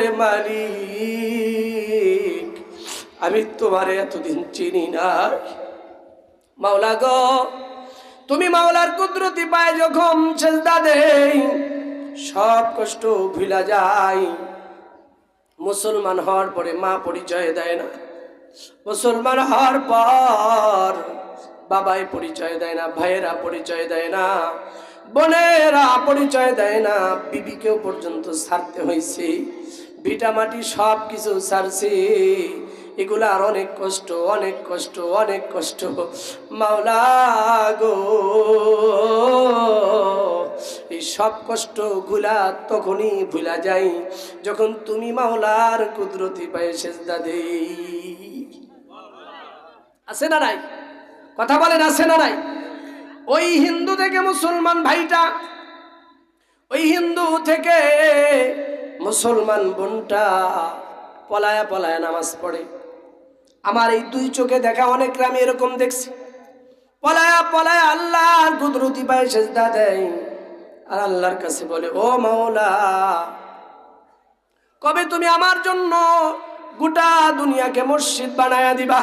ওরে মালিক, আমি তোমারে এতদিন চিনি না মাওলা গো, তুমি মাওলার কুদরতি পায় যখন সেজদা দেই, সব কষ্ট ভুলা যায়। মুসলমান হওয়ার পরে মা পরিচয় দেয় না। মুসলমান হওয়ার পর বাবাই পরিচয় দেয় না, ভাইয়েরা পরিচয় দেয় না, বোনেরা পরিচয় দেয় না। বিবি বিবিকেও পর্যন্ত ছাড়তে হয়েছে ভিটা মাটি সব কিছু ছাড়ছে। এগুলো আর অনেক কষ্ট অনেক কষ্ট অনেক কষ্ট। মাওলা গো, এই সব কষ্টগুলা তখনই ভুলা যাই যখন তুমি মাওলার কুদরতি পায়ে সেজদা দেই। আছে না নাই? কথা বলেন, আছে না নাই? ওই হিন্দু থেকে মুসলমান ভাইটা, ওই হিন্দু থেকে মুসলমান বোনটা পলায়া পলায়া নামাজ পড়ে। আমার এই দুই চোখে দেখা অনেক আমি এরকম দেখছি। পলায়া পলায়া আল্লাহর কুদরতি পায়ে সেজদা দেয়। আর আল্লাহর কাছে বলে, ও মাওলা, কবে তুমি আমার জন্য গোটা দুনিয়াকে মসজিদ বানায়া দিবা?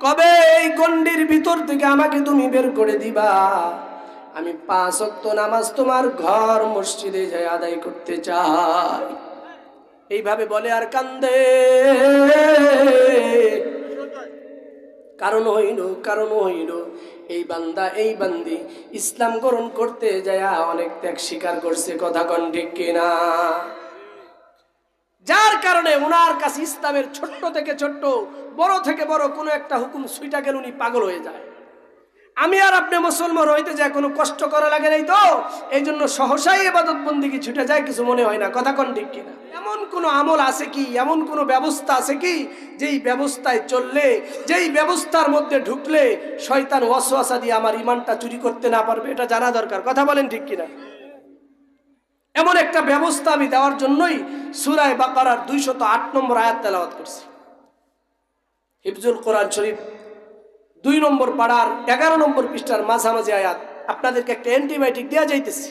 কবে এই গন্ডির ভিতর থেকে আমাকে তুমি বের করে দিবা? আমি পাঁচ অক্ত নামাজ তোমার ঘর মসজিদে যাই আদায় করতে চাই। এইভাবে বলে আর কান্দে। কারণ হইল কারণ হইল, এই বান্দা, এই বান্দি ইসলাম গ্রহণ করতে যায় অনেক ত্যাগ স্বীকার করছে, কথা কন ঠিক যার কারণে ওনার কাছে ইসলামের ছোট্ট থেকে ছোট্ট, বড় থেকে বড় কোনো একটা হুকুম সুইটা গেল উনি পাগল হয়ে যায়। আমি আর আপনি মুসলমান হইতে যায় কোনো কষ্ট করা লাগে নাই তো? এই জন্য সহসাই এবাদত বন্দিকে ছুটে যায় কিছু মনে হয় না। কথা কন কিনা? এমন কোনো আমল আছে কি? এমন কোনো ব্যবস্থা আছে কি? যেই ব্যবস্থায় চললে, যেই ব্যবস্থার মধ্যে ঢুকলে শয়তান ওয়াসওয়াসা দিয়ে আমার ইমানটা চুরি করতে না পারবে? এটা জানা দরকার। কথা বলেন ঠিক কিনা? এমন একটা ব্যবস্থা আমি দেওয়ার জন্যই সুরায় বাকারার দুইশত আট নম্বর আয়াত তেলাওয়াত করছি। হিফজুল কোরআন শরীফ দুই নম্বর পাড়ার এগারো নম্বর পৃষ্ঠার মাঝামাঝি আয়াত আপনাদেরকে একটা অ্যান্টিবায়োটিক দেওয়া যাইতেছে।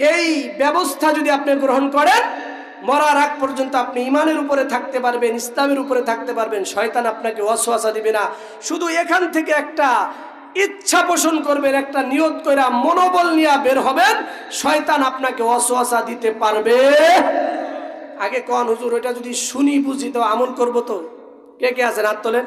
এই ব্যবস্থা যদি আপনি গ্রহণ করেন, মরার আগ পর্যন্ত আপনি ইমানের উপরে থাকতে পারবেন, ইসলামের উপরে থাকতে পারবেন, শয়তান আপনাকে অসোয়াশা দিবে না। শুধু এখান থেকে একটা ইচ্ছা পোষণ করবেন, একটা নিয়ত করে মনোবল নিয়ে বের হবেন, শয়তান আপনাকে অসোয়াশা দিতে পারবে। আগে কন, হুজুর ওটা যদি শুনি, বুঝি, তো আমল করব তো। কে কে আছেন? হাত তোলেন।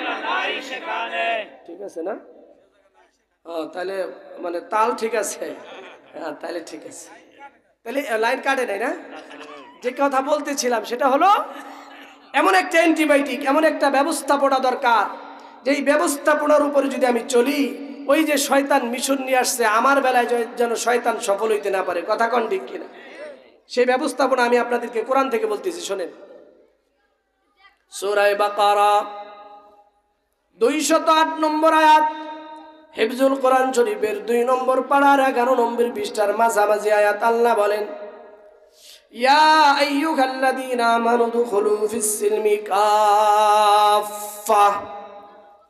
ঠিক আছে না? ও, তাহলে মানে তাল ঠিক আছে। হ্যাঁ তাহলে ঠিক আছে। তাহলে লাইন কাটে নাই না? যে কথা বলতেছিলাম, সেটা হলো এমন একটা অ্যান্টিবায়োটিক এমন একটা ব্যবস্থাপনা দরকার। যেই ব্যবস্থাপনার উপরে যদি আমি চলি, ওই যে শয়তান মিশন নিয়ে আসছে, আমার বেলায় যেন শয়তান সফল হইতে না পারে। কথা কন ঠিক কিনা? সেই ব্যবস্থাপনা আমি আপনাদেরকে কোরআন থেকে বলতেছি, শোনেন। সুরায় বাকারা দুইশত আট নম্বর আয়াত হেফজুল কোরআন শরীফের দুই নম্বর পাড়ার এগারো নম্বর পৃষ্ঠার মাঝামাঝি আয়াত আল্লাহ বলেন ইয়া আইয়ুহাল্লাযীনা আমানু দুখুলু ফিস-সিলমি কাফফা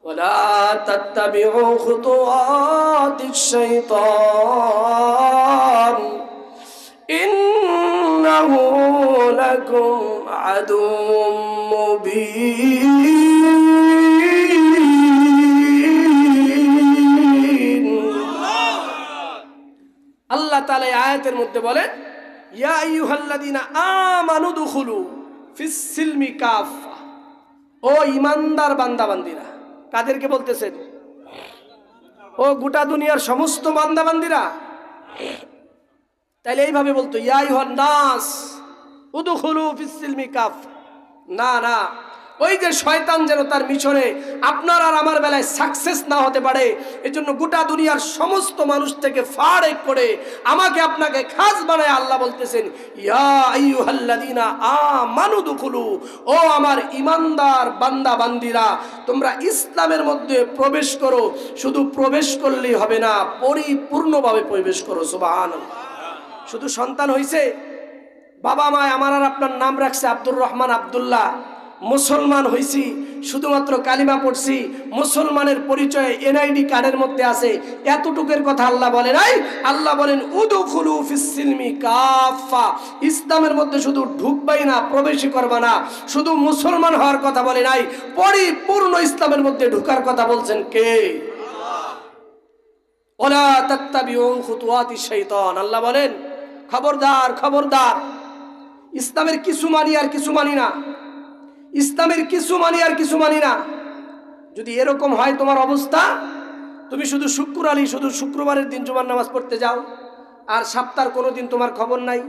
ولا تتبعوا خطوات الشيطان إنه لكم عدو مبين আল্লাহ এই আয়াতের মধ্যে বলেন ও ইমানদার বান্দাবান্দিরা, কাদেরকে বলতেছেন? ও গোটা দুনিয়ার সমস্ত বান্দাবান্দিরা? তাইলে এইভাবে বলতো ইয়াই নাস উদুখুলু ফিস সিলমি কাফ না না ওই যে শয়তান যেন তার মিশনে আপনার আর আমার বেলায় সাকসেস না হতে পারে, এজন্য গোটা দুনিয়ার সমস্ত মানুষ থেকে ফাড়ে করে আমাকে আপনাকে খাস বানায় আল্লাহ বলতেছেন, ইয়া আইয়ুহাল্লাযীনা আমানু দুখুলু, ও আমার ইমানদার বান্দা বান্দিরা, তোমরা ইসলামের মধ্যে প্রবেশ করো, শুধু প্রবেশ করলেই হবে না, পরিপূর্ণভাবে প্রবেশ করো, সুবহানাল্লাহ। শুধু সন্তান হইছে বাবা মায় আমার আর আপনার নাম রাখছে আব্দুর রহমান আব্দুল্লাহ। মুসলমান হইছি, শুধুমাত্র কালিমা পড়ছি, মুসলমানের পরিচয় এনআইডি কার্ডের মধ্যে আছে, এতটুকের কথা আল্লাহ বলে নাই। আল্লাহ বলেন, উদুখুলু ফিসসিলমি কাফা ইসলামের মধ্যে শুধু ঢুকবাই না, প্রবেশই করবা না। শুধু মুসলমান হওয়ার কথা বলে নাই, পরিপূর্ণ ইসলামের মধ্যে ঢুকার কথা বলছেন কে? ওলা আল্লাহ বলেন, খবরদার খবরদার। ইসলামের কিছু মানি আর কিছু মানি না। ইসলামের কিছু মানি আর কিছু মানি না। যদি এরকম হয় তোমার অবস্থা, তুমি শুধু শুক্র আলী, শুধু শুক্রবারের দিন জুমার নামাজ পড়তে যাও, আর সপ্তাহ কোনো দিন তোমার খবর নাই।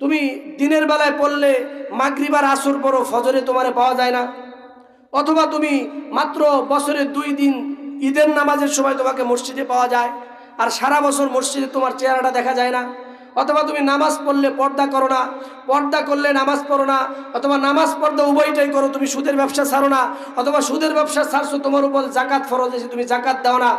তুমি দিনের বেলায় পড়লে মাগরিবার আসর পড়ো, ফজরে তোমারে পাওয়া যায় না। অথবা তুমি মাত্র বছরের দুই দিন ঈদের নামাজের সময় তোমাকে মসজিদে পাওয়া যায়, আর সারা বছর মসজিদে তোমার চেহারাটা দেখা যায় না। অথবা তুমি নামাজ পড়লে পর্দা করো না, পর্দা করলে নামাজ পড়ো না, অথবা নামাজ পর্দা উভয়টাই করো, তুমি সুদের ব্যবসা ছাড়ো না, অথবা সুদের ব্যবসা ছাড়ছো, তোমার উপর জাকাত ফরজ এসে তুমি জাকাত দাও না,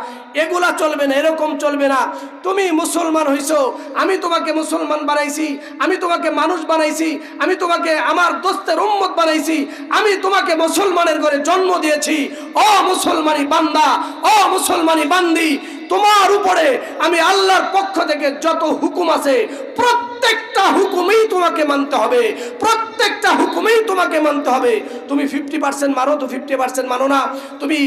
এগুলা চলবে না, এরকম চলবে না। তুমি মুসলমান হইছো, আমি তোমাকে মুসলমান বানাইছি, আমি তোমাকে মানুষ বানাইছি, আমি তোমাকে আমার দোস্তের উম্মত বানাইছি, আমি তোমাকে মুসলমানের ঘরে জন্ম দিয়েছি। ও মুসলমানি বান্দা, ও মুসলমানি বান্দি তোমার উপরে আমি আল্লাহর পক্ষ থেকে যত হুকুম আছে প্রত্যেকটা হুকুমেই তোমাকে মানতে হবে। প্রত্যেকটা হুকুমেই তোমাকে মানতে হবে। তুমি ফিফটি পার্সেন্ট মারো তো ফিফটি পার্সেন্ট মানো না। তুমি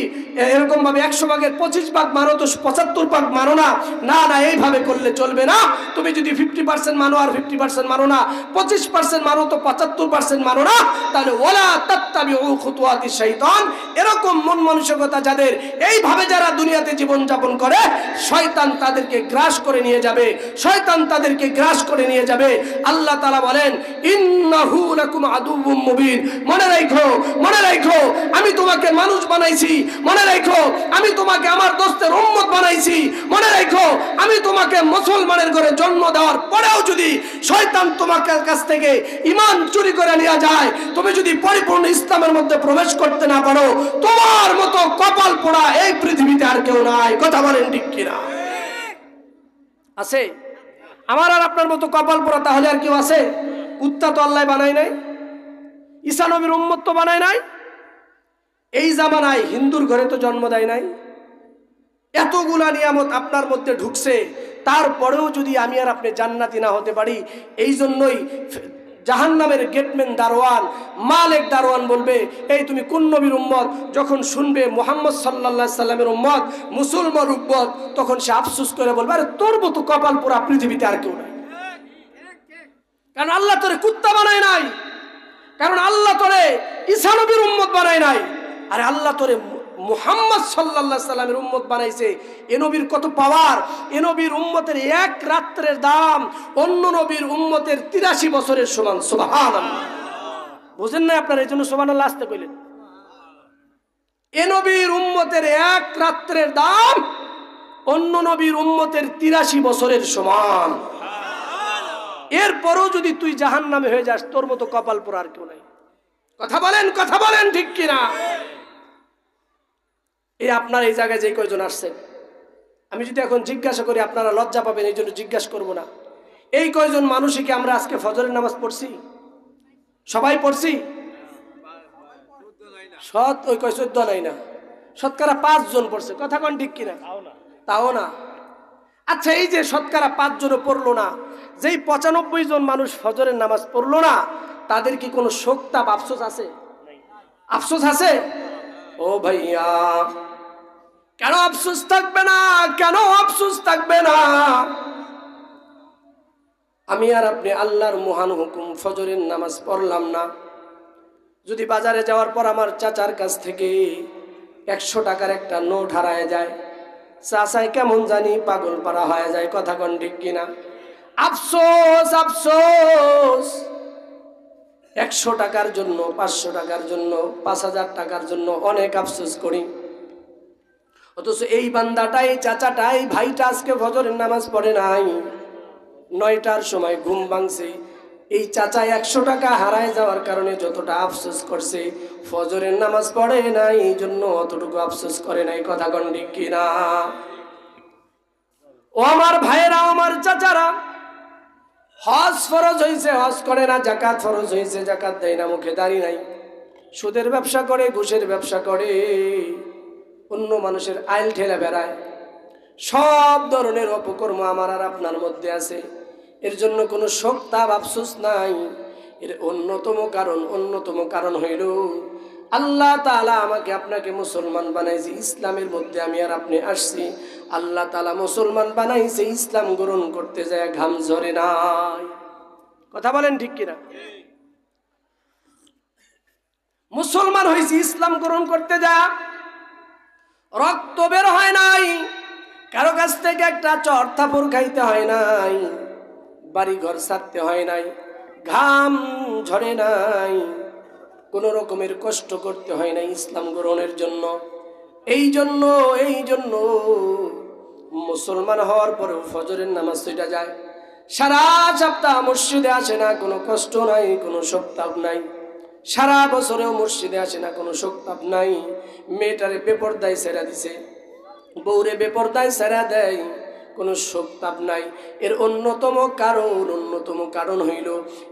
এরকম ভাবে একশো ভাগের পঁচিশ ভাগ মারো তো পঁচাত্তর ভাগ মানো না। না না, এইভাবে করলে চলবে না। তুমি যদি ফিফটি পার্সেন্ট মানো আর ফিফটি পার্সেন্ট মানো না, পঁচিশ পার্সেন্ট মানো তো পঁচাত্তর পার্সেন্ট মানো না, তাহলে ওলা তাত্তাবি ও খুতুয়াতি শৈতান এরকম মন মানসিকতা যাদের, এইভাবে যারা দুনিয়াতে জীবন যাপন করে, শয়তান তাদেরকে গ্রাস করে নিয়ে যাবে। শয়তান তাদেরকে গ্রাস করে নিয়ে যাবে। আল্লাহ তালা বলেন মনে রাখো মনে রাখো, আমি তোমাকে মানুষ বানাইছি। মনে রাখো, আমি তোমাকে আমার দোস্তের উম্মত বানাইছি। মনে রাখো, আমি তোমাকে মুসলমানের ঘরে জন্ম দেওয়ার পরেও যদি শয়তান তোমাকে কাছ থেকে ইমান চুরি করে নেওয়া যায়, তুমি যদি পরিপূর্ণ ইসলামের মধ্যে প্রবেশ করতে না পারো, তোমার মতো কপাল পোড়া এই পৃথিবীতে আর কেউ নাই। কথা বলেন ঠিক কিনা? আছে? আমার আর আপনার মতো কপাল পোড়া তাহলে আর কেউ আছে? কুত্তা তো আল্লাহ বানায় নাই। ইসানবীর উম্মত তো বানায় নাই। এই জামানায় হিন্দুর ঘরে তো জন্ম দেয় নাই। এতগুলা নিয়ামত আপনার মধ্যে ঢুকছে, তারপরেও যদি আমি আর আপনি জান্নাতি না হতে পারি এই জন্যই জাহান নামের গেটম্যান দারোয়ান, মালেক দারোয়ান বলবে, এই তুমি কোন নবীর উম্মত? যখন শুনবে মোহাম্মদ সাল্লাহ সাল্লামের উম্মত, মুসলমান উম্মত, তখন সে আফসুস করে বলবে, আরে তোর মতো কপাল পোড়া পৃথিবীতে আর কেউ নাই। কারণ আল্লাহ তোরে কুত্তা বানায় নাই। কারণ আল্লাহ তোরে ঈসা নবীর উম্মত বানায় নাই। আরে আল্লাহ তোরে মুহাম্মদ সাল্লাল্লাহু সাল্লামের উম্মত বানাইছে। এ নবীর কত পাওয়ার? এ নবীর উম্মতের এক রাত্রের দাম অন্য নবীর উম্মতের তিরাশি বছরের সমান। সুবহান বুঝেন না আপনার এই জন্য সোমান আল্লাহ আসতে কইলেন। এ নবীর উম্মতের এক রাত্রের দাম অন্য নবীর উম্মতের তিরাশি বছরের সমান। এরপরও যদি তুই জাহান নামে হয়ে যাস তোর মতো কপাল পর আর কেউ নাই। কথা বলেন কথা বলেন ঠিক কিনা? এই আপনার এই জায়গায় যে কয়জন আসছেন? আমি যদি এখন জিজ্ঞাসা করি আপনারা লজ্জা পাবেন এই জন্য জিজ্ঞাসা করব না। এই কয়জন মানুষই কি আমরা আজকে ফজরের নামাজ পড়ছি? সবাই পড়ছি? সৎ ওই কয় চোদ্দ নাই না? শতকরা পাঁচজন পড়ছে। কথা কোন ঠিক কিনা? তাও না। আচ্ছা এই যে শতকরা পাঁচজনও পড়ল না যেই পঁচানব্বই জন মানুষ ফজরের নামাজ পড়ল না তাদের কি কোনো শোক তাপ আফসোস আছে? আফসোস আছে? ও ভাইয়া। কেন আফসোস থাকবে না? কেন আফসোস থাকবে না? আমি আর আপনি আল্লাহর মহান হুকুম, ফজরের নামাজ পড়লাম না। যদি বাজারে যাওয়ার পর আমার চাচার কাছ থেকে একশো টাকার একটা নোট হারায় যায়, চাচাই কেমন জানি পাগল পাড়া হয়ে যায়, কথা কন ঠিক কিনা? আফসোস আফসোস! একশো টাকার জন্য, পাঁচশো টাকার জন্য, পাঁচ হাজার টাকার জন্য অনেক আফসোস করি। অথচ এই বান্দাটা এই চাচাটা এই ভাইটা আজকে ফজরের নামাজ পড়ে নাই। নয়টার সময় ঘুম ভাঙছে। এই চাচা একশো টাকা হারায় যাওয়ার কারণে যতটা আফসোস করছে, ফজরের নামাজ পড়ে নাই, এই জন্য অতটুকু আফসোস করে নাই, কথা কন্ডি কিনা? ও আমার ভাইয়েরা আমার চাচারা, হজ ফরজ হয়েছে হজ করে না জাকাত ফরজ হয়েছে জাকাত দেয় না, মুখে দাঁড়িয়ে নাই। সুদের ব্যবসা করে, ঘুষের ব্যবসা করে। অন্য মানুষের আইল ঠেলে বেড়ায়। সব ধরনের অপকর্ম আমার আর আপনার মধ্যে আছে। এর জন্য কোনো তাপ আফসোস নাই। এর অন্যতম কারণ অন্যতম কারণ হইল, আল্লাহ তাআলা আমাকে আপনাকে মুসলমান বানাইছে, ইসলামের মধ্যে আমি আর আপনি আসছি। আল্লাহ তালা মুসলমান বানাইছে, ইসলাম গ্রহণ করতে যায়, ঘাম ঝরে নাই। কথা বলেন ঠিক কিনা? মুসলমান হয়েছি ইসলাম গ্রহণ করতে যা। রক্ত বের হয় নাই। কারও কাছ থেকে একটা চর থাপড় খাইতে হয় নাই। বাড়ি ঘর ছাড়তে হয় নাই। ঘাম ঝরে নাই। কোনো রকমের কষ্ট করতে হয় না ইসলাম গ্রহণের জন্য। এই জন্য এই জন্য মুসলমান হওয়ার পরেও ফজরের নামাজ সেটা যায়। সারা সপ্তাহ মসজিদে আসে না, কোনো কষ্ট নাই, কোনো সপ্তাহ নাই। সারা বছরেও মসজিদে আসে না, কোনো সপ্তাহ নাই। মেয়েটারে বেপরদায় সেরা দিছে। বউরে বেপরদায় সেরা দেয়, কোনো শোকতাপ নাই। এর অন্যতম কারণ অন্যতম কারণ হইল,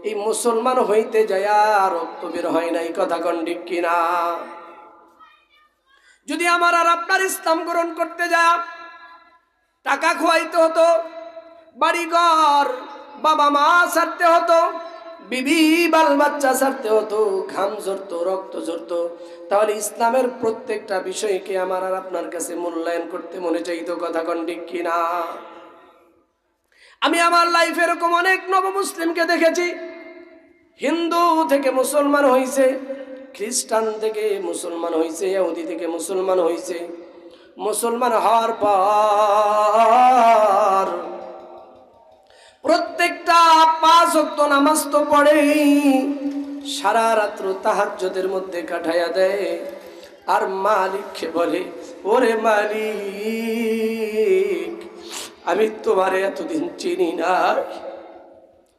এই মুসলমান হইতে যায় আর রক্ত বের হয় নাই কথা কন্ডিক কিনা? যদি আমার আর আপনার ইসলাম গ্রহণ করতে যা টাকা খোয়াইতে হতো, বাড়িঘর বাবা মা ছাড়তে হতো বিবি, বাল বাচ্চা ছাড়তে হতো ঘাম ঝরতো, রক্ত ঝরতো। তাহলে ইসলামের প্রত্যেকটা বিষয়কে আমার আর আপনার কাছে মূল্যায়ন করতে মনে চাইতো কথা কন্ডিক কিনা? আমি আমার লাইফে এরকম অনেক নব মুসলিমকে দেখেছি। হিন্দু থেকে মুসলমান হয়েছে খ্রিস্টান থেকে মুসলমান হয়েছে ইহুদি থেকে মুসলমান হয়েছে মুসলমান হওয়ার পর পাঁচ অক্ত নামাজ তো পড়েই সারা রাত্র তাহাজ্জদের মধ্যে কাটাইয়া দেয়। আর মালিককে বলে, ওরে মালিক, আমি তোমারে এতদিন চিনি না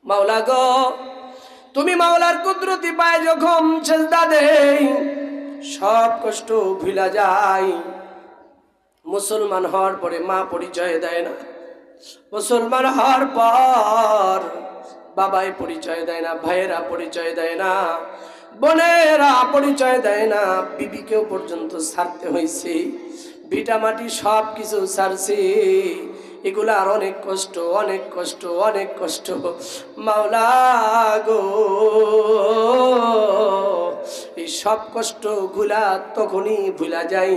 মাওলা গ, তুমি মাওলার কুদরতি পায় যখন সেজদা দেই, সব কষ্ট ভুলা যায়। মুসলমান হওয়ার পরে মা পরিচয় দেয় না। মুসলমান হওয়ার পর বাবাই পরিচয় দেয় না, ভাইয়েরা পরিচয় দেয় না, বোনেরা পরিচয় দেয় না, বিবিকেও পর্যন্ত ছাড়তে হয়েছে ভিটা মাটি সব কিছু ছাড়ছে। এগুলো আর অনেক কষ্ট অনেক কষ্ট অনেক কষ্ট। মাওলা গো, এই সব কষ্টগুলা তখনই ভুলা যাই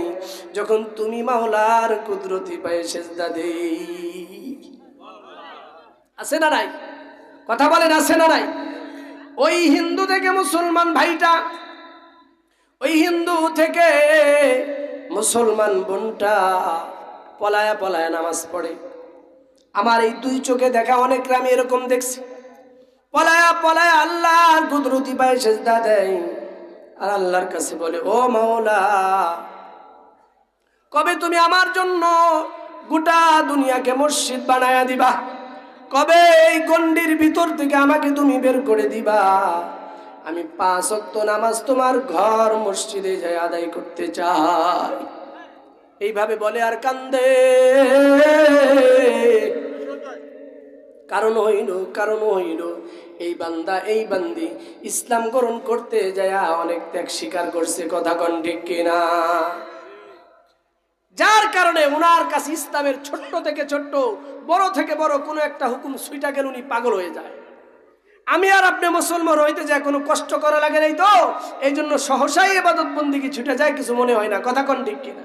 যখন তুমি মাওলার কুদরতি পায়ে সেজদা দেই। আছে না নাই? কথা বলেন, আছে না নাই? ওই হিন্দু থেকে মুসলমান ভাইটা, ওই হিন্দু থেকে মুসলমান বোনটা পলায়া পলায়া নামাজ পড়ে। আমার এই দুই চোখে দেখা অনেক আমি এরকম দেখছি। পলায়া পলায়া আল্লাহর কুদরতি পায়ে সেজদা দেয় আর আল্লাহর কাছে বলে, ও মাওলা, কবে তুমি আমার জন্য গোটা দুনিয়াকে মসজিদ বানায়া দিবা? কবে এই গন্ডির ভিতর থেকে আমাকে তুমি বের করে দিবা? আমি পাঁচ অক্ত নামাজ তোমার ঘর মসজিদে যাই আদায় করতে চাই। এইভাবে বলে আর কান্দে। কারণ হইল কারণ হইল, এই বান্দা, এই বান্দি ইসলাম গ্রহণ করতে যায় অনেক ত্যাগ স্বীকার করছে, কথা কন ঠিক কিনা? যার কারণে ওনার কাছে ইসলামের ছোট্ট থেকে ছোট্ট, বড় থেকে বড় কোনো একটা হুকুম সুইটা গেল উনি পাগল হয়ে যায়। আমি আর আপনি মুসলমান হইতে যায় কোনো কষ্ট করা লাগে নাই তো? এই জন্য সহসাই এবাদত বন্দিকে ছুটে যায় কিছু মনে হয় না? কথা কন ঠিক কিনা?